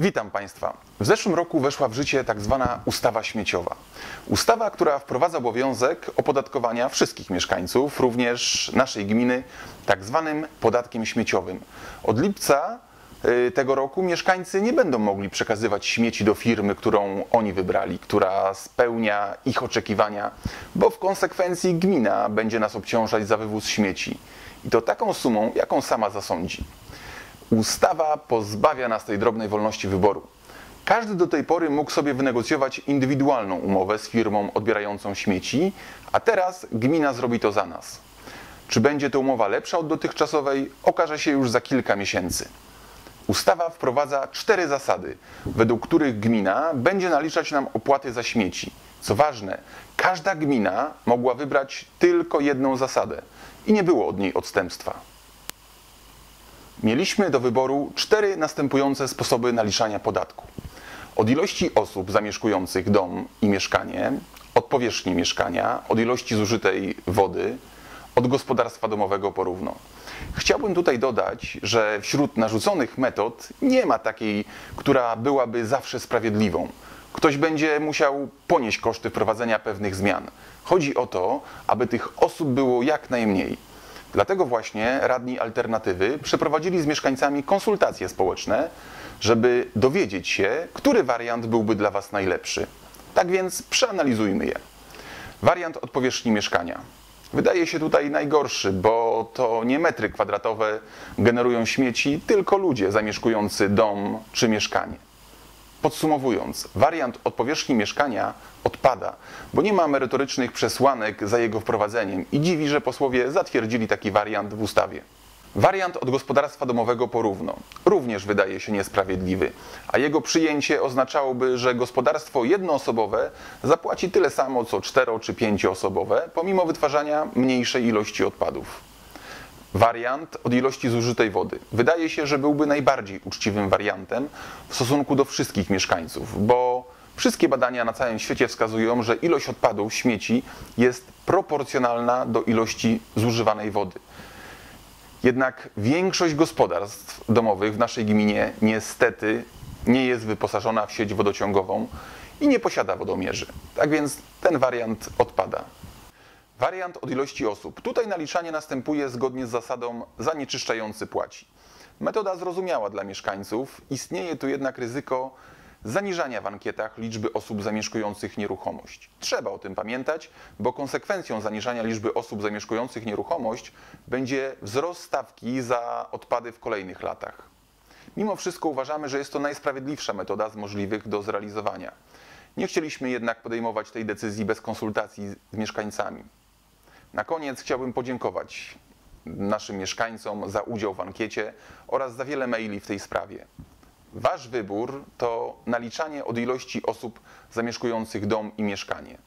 Witam Państwa. W zeszłym roku weszła w życie tak zwana ustawa śmieciowa. Ustawa, która wprowadza obowiązek opodatkowania wszystkich mieszkańców, również naszej gminy, tak zwanym podatkiem śmieciowym. Od lipca y, tego roku mieszkańcy nie będą mogli przekazywać śmieci do firmy, którą oni wybrali, która spełnia ich oczekiwania, bo w konsekwencji gmina będzie nas obciążać za wywóz śmieci. I to taką sumą, jaką sama zasądzi. Ustawa pozbawia nas tej drobnej wolności wyboru. Każdy do tej pory mógł sobie wynegocjować indywidualną umowę z firmą odbierającą śmieci, a teraz gmina zrobi to za nas. Czy będzie to umowa lepsza od dotychczasowej, okaże się już za kilka miesięcy. Ustawa wprowadza cztery zasady, według których gmina będzie naliczać nam opłaty za śmieci. Co ważne, każda gmina mogła wybrać tylko jedną zasadę i nie było od niej odstępstwa. Mieliśmy do wyboru cztery następujące sposoby naliczania podatku. Od ilości osób zamieszkujących dom i mieszkanie, od powierzchni mieszkania, od ilości zużytej wody, od gospodarstwa domowego porówno. Chciałbym tutaj dodać, że wśród narzuconych metod nie ma takiej, która byłaby zawsze sprawiedliwą. Ktoś będzie musiał ponieść koszty wprowadzenia pewnych zmian. Chodzi o to, aby tych osób było jak najmniej. Dlatego właśnie radni alternatywy przeprowadzili z mieszkańcami konsultacje społeczne, żeby dowiedzieć się, który wariant byłby dla Was najlepszy. Tak więc przeanalizujmy je. Wariant od powierzchni mieszkania. Wydaje się tutaj najgorszy, bo to nie metry kwadratowe generują śmieci, tylko ludzie zamieszkujący dom czy mieszkanie. Podsumowując, wariant od powierzchni mieszkania odpada, bo nie ma merytorycznych przesłanek za jego wprowadzeniem i dziwi, że posłowie zatwierdzili taki wariant w ustawie. Wariant od gospodarstwa domowego porówno również wydaje się niesprawiedliwy, a jego przyjęcie oznaczałoby, że gospodarstwo jednoosobowe zapłaci tyle samo co cztero czy pięcioosobowe, pomimo wytwarzania mniejszej ilości odpadów. Wariant od ilości zużytej wody. Wydaje się, że byłby najbardziej uczciwym wariantem w stosunku do wszystkich mieszkańców, bo wszystkie badania na całym świecie wskazują, że ilość odpadów, śmieci jest proporcjonalna do ilości zużywanej wody. Jednak większość gospodarstw domowych w naszej gminie niestety nie jest wyposażona w sieć wodociągową i nie posiada wodomierzy. Tak więc ten wariant odpada. Wariant od ilości osób. Tutaj naliczanie następuje zgodnie z zasadą zanieczyszczający płaci. Metoda zrozumiała dla mieszkańców, istnieje tu jednak ryzyko zaniżania w ankietach liczby osób zamieszkujących nieruchomość. Trzeba o tym pamiętać, bo konsekwencją zaniżania liczby osób zamieszkujących nieruchomość będzie wzrost stawki za odpady w kolejnych latach. Mimo wszystko uważamy, że jest to najsprawiedliwsza metoda z możliwych do zrealizowania. Nie chcieliśmy jednak podejmować tej decyzji bez konsultacji z mieszkańcami. Na koniec chciałbym podziękować naszym mieszkańcom za udział w ankiecie oraz za wiele maili w tej sprawie. Wasz wybór to naliczanie od ilości osób zamieszkujących dom i mieszkanie.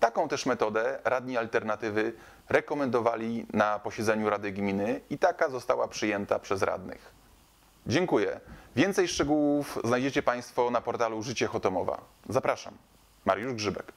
Taką też metodę radni alternatywy rekomendowali na posiedzeniu Rady Gminy i taka została przyjęta przez radnych. Dziękuję. Więcej szczegółów znajdziecie Państwo na portalu Życie Chotomowa. Zapraszam. Mariusz Grzybek.